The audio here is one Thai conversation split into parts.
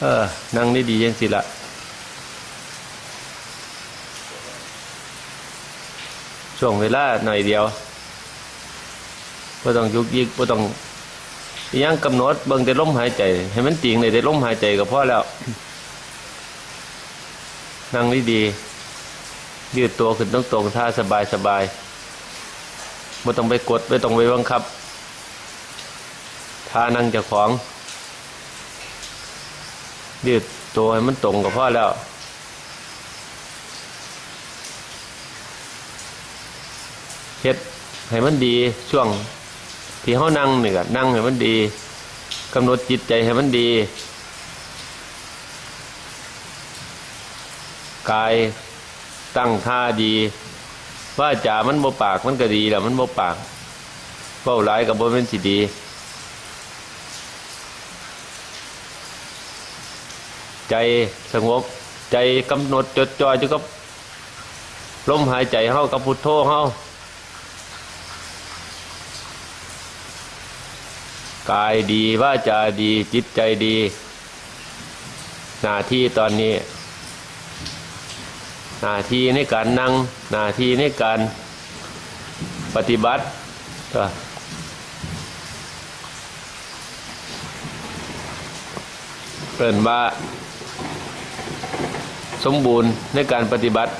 เออ นั่งได้ดียังสิละช่วงเวลาหน่อยเดียวไม่ต้องยุกยิกไม่ต้องยังกำหนดเบิ่งแต่ลมหายใจ ให้มันจริงเลยแต่ลมหายใจก็พอแล้ว นั่งได้ดี ยืดตัวขึ้นตรงตรงท่าสบายสบายไม่ต้องไปกดไม่ต้องไปบังคับท่านั่งจะของ ยืดตัวให้มันตรงกับพ่อแล้ว เฮ็ดให้มันดีช่วงที่เขานั่งนี่ก็นั่งให้มันดีกำหนดจิตใจให้มันดี กายตั้งท่าดีว่าจามันบ่ปากมันก็ดีแหละมันบ่ปากเป้าหลายกับบ่เป็นสิดี ใจสงบ ใจกำหนดจดจ่ออยู่กับลมหายใจเฮากับพุทโธเฮากายดีว่าจาดีจิตใจดี หน้าที่ตอนนี้ หน้าที่ในการนั่ง หน้าที่ในการปฏิบัติก็เปิ่นว่า สมบูรณ์ในการปฏิบัติ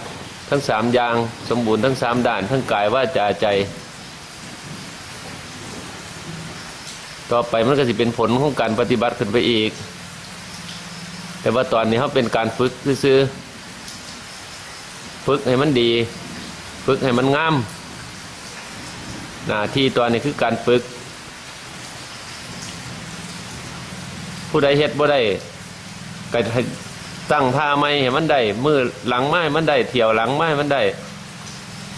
ทั้งสามอย่างสมบูรณ์ทั้งสามด่าน ทั้งกายว่าจาใจ ต่อไปมันก็จะเป็นผลของการปฏิบัติขึ้นไปอีก แต่ว่าตอนนี้เขาเป็นการฝึกซื้อฝึกให้มันดี ฝึกให้มันงามหน้าที่ตอนนี้คือการฝึก ผู้ใดเฮ็ดบ่ได้ก็ให้ ตั้งท่าไม่ให้มันได้มือหลังไม้มันได้เที่ยวหลังไม้มันได้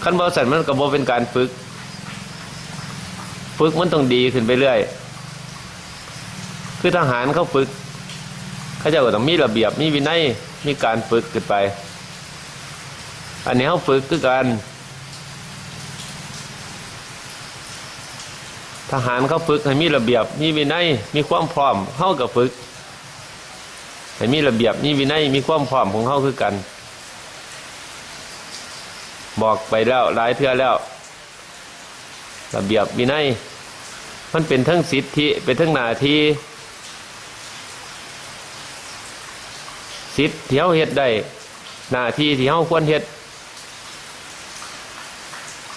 ขั้นบ่สันมันก็บ่เป็นการฝึก ฝึกมันต้องดีขึ้นไปเรื่อย คือทหารเขาฝึกเขาเจะก็ต้องมีระเบียบมีวินัยมีการฝึกขึ้นไป อันนี้เขาฝึกคือการทหารเขาฝึกให้มีระเบียบ มีวินัย มีความพร้อมเขากับฝึก ให้มีระเบียบมีวินัยมีความพร้อมของเขาคือกัน บอกไปแล้วหลายเทื่อแล้ว ระเบียบวินัยมันเป็นทั้งสิทธิเป็นทั้งหน้าที่สิทธิ์ที่เขาเฮ็ดได้หน้าที่ที่เขาควรเฮ็ด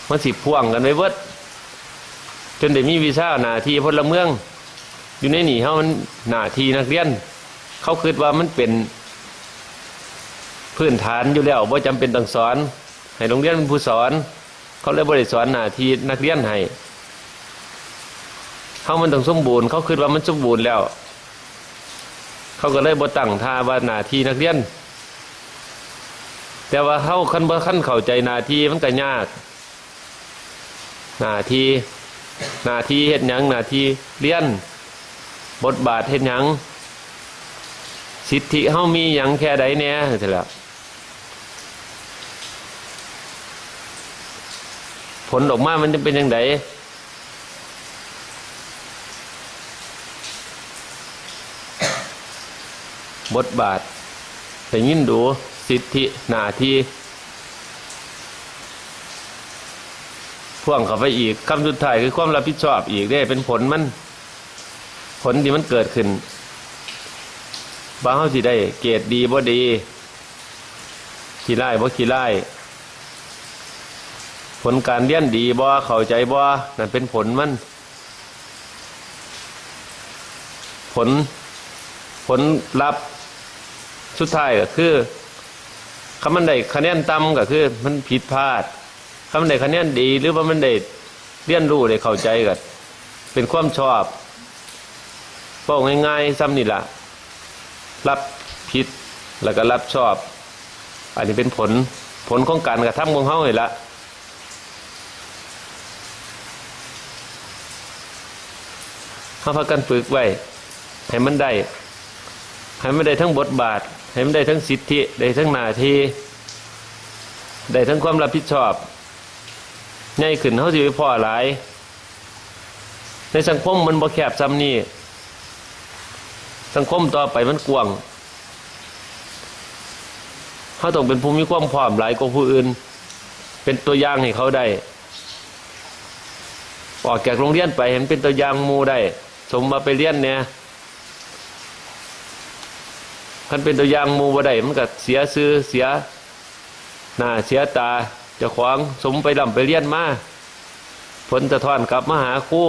มันสิพ่วงกันไว้เบิดจนได้มีวีซ่าหน้าที่พลเมือง อยู่ในหนีเขามันหน้าที่นักเรียน เขาคิดว่ามันเป็นพื้นฐานอยู่แล้วว่าจำเป็นต้องสอน ให้โรงเรียนเป็นผู้สอน เขาเลยบริสอนหน้าที่นักเรียนให้เขามันต้องสมบูรณ์ เขาคิดว่ามันสมบูรณ์แล้ว เขาก็เลยบ่ตั้งท่าว่าหน้าที่นักเรียน แต่ว่าเขาขั้นบ่ขั้นเข้าใจหน้าที่มันก็ยากหน้าที่หน้าที่เฮ็ดยังหน้าที่เรียน บทบาทเฮ็ดยัง สิทธิเฮามีหยังแค่ใดแหน่เสร็จแล้วผลออกมามันจะเป็นยังไงบทบาทแต่ยินดูสิทธิหน้าที่พ่วงเข้าไปอีกคำสุดท้ายคือความรับผิดชอบอีกได้เป็นผลมัน ผลที่มันเกิดขึ้น บางเขาสิได้ เกรดดีบ่ดี ขี้ไล่บ่ขี้ไล่ผลการเรียนดีบ่เข้าใจบ่นั่นเป็นผลมัน ผลผลลัพธ์สุดท้ายก็คือคำมันได้คะแนนต่ำก็คือ มันผิดพลาดคำมันได้คะแนนดี หรือว่ามันได้เรียนรู้ได้เข้าใจก็เป็นความชอบบอกง่ายๆซ้ำนี่แหละ รับผิดแล้วก็รับชอบ อันนี้เป็นผลผลของการกระทำของเขาเลยละเขาพากันฝึกไว้ให้มันได้ให้มันได้ทั้งบทบาท ให้มันได้ทั้งสิทธิ ได้ทั้งหน้าที่ได้ทั้งความรับผิดชอบง่ายขึ้นเขาจะไปพ่อหลาย ในสังคมมันบ่แคบซ้ำนี่ สังคมต่อไปมันกว้างเขาต้องเป็นผู้มีความพร้อมหลายกว่าผู้อื่น เป็นตัวอย่างให้เขาได้ ออกจากโรงเรียนไปเห็นเป็นตัวอย่างมูได้ สมมาไปเรียนเนี่ยคันเป็นตัวอย่างมูบ่ได้มันก็เสียซื้อเสียหน้าเสียตาจะขวางสมไปลำไปเรียนมาผลจะทอนกลับมาหาครู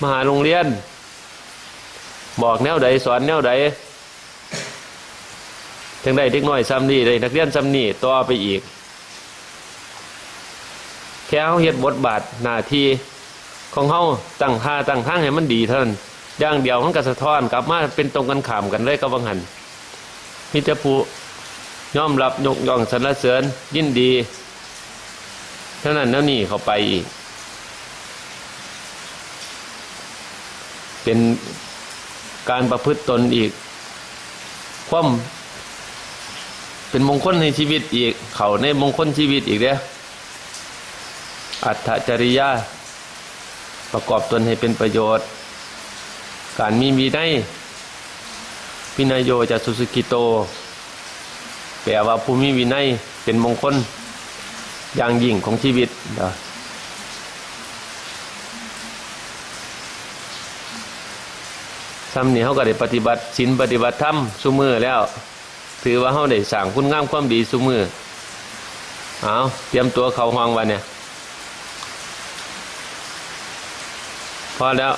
มาหาโรงเรียน บอกแนวใดสอนแนวใดจังได้เด็กน้อยซ้ำนี่เลยนักเรียนซ้ำนี่ต่อไปอีก แค่เขาเฮ็ดบทบาทหน้าที่ของเขาตั้งท่าตั้งทางให้มันดีเท่านั้นอย่างเดียวมันก็สะท้อนกลับมาเป็นตรงกันข้ามกันเลยกับวังหันมิตรผู้ยอมรับยกย่องสรรเสริญยินดี เท่านั้นแล้วนี่เขาไปอีก เป็น การประพฤติตนอีก ความ เป็นมงคลในชีวิตอีก เขาในมงคลชีวิตอีกเด้ออัตถจริยาประกอบตนให้เป็นประโยชน์ การมีมีได้วินัยโยจะสุสกิโต แปลว่าภูมิวินัยเป็นมงคลอย่างยิ่งของชีวิตนะ ซ้ำนี่เขาก็ได้ปฏิบัติศีลปฏิบัติธรรมสุมือแล้ว ถือว่าเขาได้สั่งคุณงามความดีสุมือเอาเตรียมตัวเขาห้องวันเนี่ยพอแล้ว